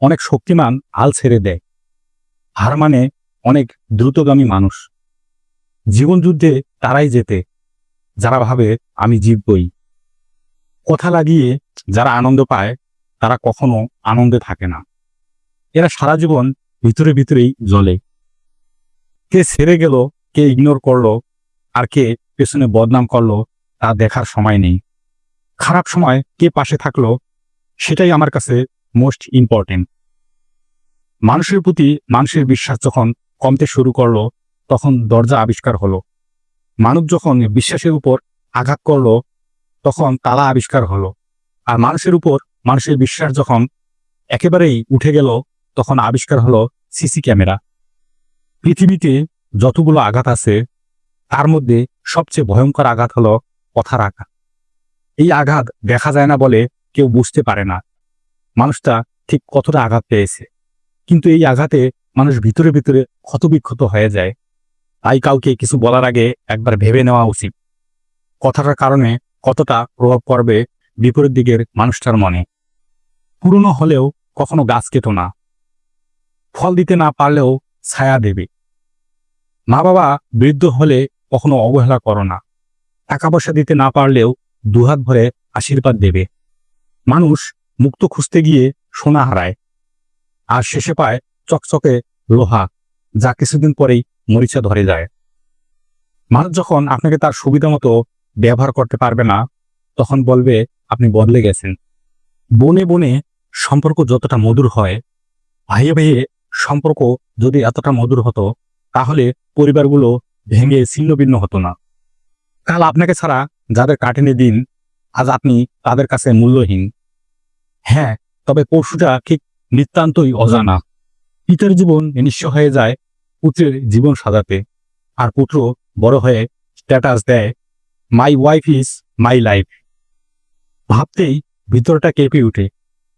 অনেক শক্তিমান হাল ছেড়ে দেয়। হার মানে অনেক দ্রুতগামী মানুষ। জীবন যুদ্ধে তারাই যেতে যারা ভাবে, আমি জিতবই। কথা লাগিয়ে যারা আনন্দ পায়, তারা কখনো আনন্দে থাকে না। এরা সারা জীবন ভিতরে ভিতরেই জ্বলে। কে ছেড়ে গেল, কে ইগনোর করল, আর কে পেছনে বদনাম করল, তা দেখার সময় নেই। খারাপ সময় কে পাশে থাকল, সেটাই আমার কাছে মোস্ট ইম্পর্টেন্ট মানুষের প্রতি মানুষের বিশ্বাস যখন কমতে শুরু করল, তখন দরজা আবিষ্কার হলো। মানুষ যখন বিশ্বাসের উপর আঘাত করল, তখন তালা আবিষ্কার হলো। আর মানুষের উপর মানুষের বিশ্বাস যখন একেবারেই উঠে গেল, তখন আবিষ্কার হলো সিসি ক্যামেরা। পৃথিবীতে যতগুলো আঘাত আছে, তার মধ্যে সবচেয়ে ভয়ঙ্কর আঘাত হলো কথার আঘাত। এই আঘাত দেখা যায় না বলে কেউ বুঝতে পারে না। মানুষটা ঠিক কতটা আঘাত পেয়েছে। কিন্তু এই আঘাতে মানুষ ভিতরে ভিতরে ক্ষতবিক্ষত হয়ে যায়। তাই কাউকে কিছু বলার আগে একবার ভেবে নেওয়া উচিত। কথাটার কারণে কতটা প্রভাব পড়বে বিপরীত দিকের মানুষটার মনে। পুরনো হলেও কখনো গাছ কেটো না। ফল দিতে না পারলেও ছায়া দেবে। মা বাবা বৃদ্ধ হলে কখনো অবহেলা করো না। টাকা পয়সা দিতে না পারলেও দুহাত ভরে আশীর্বাদ দেবে। মানুষ মুক্ত খুঁজতে গিয়ে সোনা হারায়। আর শেষে পায় চকচকে লোহা, যা কিছুদিন পরেই মরিচা ধরে যায়। মানুষ যখন আপনাকে তার সুবিধা মতো ব্যবহার করতে পারবে না, তখন বলবে, আপনি বদলে গেছেন। বনে বনে সম্পর্ক যতটা মধুর হয়, ভাইয়ে ভাইয়ে সম্পর্ক যদি এতটা মধুর হতো, তাহলে পরিবারগুলো ভেঙে ছিন্ন ভিন্ন হতো না। কাল আপনাকে ছাড়া যাদের কাটেনি দিন, আজ আপনি তাদের কাছে মূল্যহীন। হ্যাঁ তবে পশুটা ঠিক নিতান্তই অজানা। পিতার জীবন নিঃস্ব হয়ে যায় পুত্রের জীবন সাজাতে। আর পুত্র বড় হয়ে স্ট্যাটাস দেয় my wife is my life ভাবতেই ভিতরটা কেঁপে উঠে।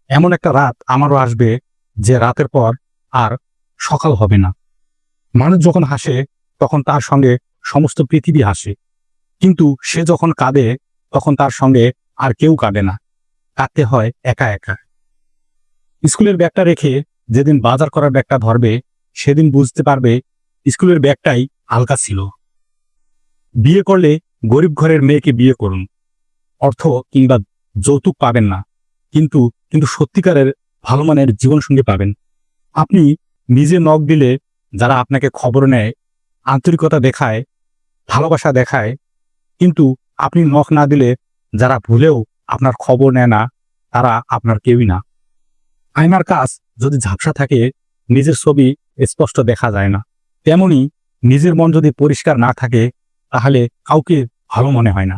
এমন একটা রাত আমারও আসবে যে রাতের পর আর সকাল হবে না। মানুষ যখন হাসে, তখন তার সঙ্গে সমস্ত পৃথিবী হাসে। কিন্তু সে যখন কাঁদে, তখন তার সঙ্গে আর কেউ কাঁদে না। কাঁদতে হয় একা একা। স্কুলের ব্যাগটা রেখে যেদিন বাজার করার ব্যাগটা ধরবে, সেদিন বুঝতে পারবে স্কুলের ব্যাগটাই হালকা ছিল। বিয়ে করলে গরিব ঘরের মেয়েকে বিয়ে করুন। অর্থ কিংবা যৌতুক পাবেন না। কিন্তু কিন্তু সত্যিকারের ভালো মানের জীবনসঙ্গী পাবেন। আপনি নিজে নখ দিলে যারা আপনাকে খবর নেয়, আন্তরিকতা দেখায়, ভালোবাসা দেখায়, কিন্তু আপনি নখ না দিলে যারা ভুলেও আপনার খবর নেয় না, তারা আপনার কেউই না। আয়নার কাজ যদি ঝাপসা থাকে, নিজের ছবি স্পষ্ট দেখা যায় না। তেমনি নিজের মন যদি পরিষ্কার না থাকে, তাহলে কাউকে ভালো মনে হয় না।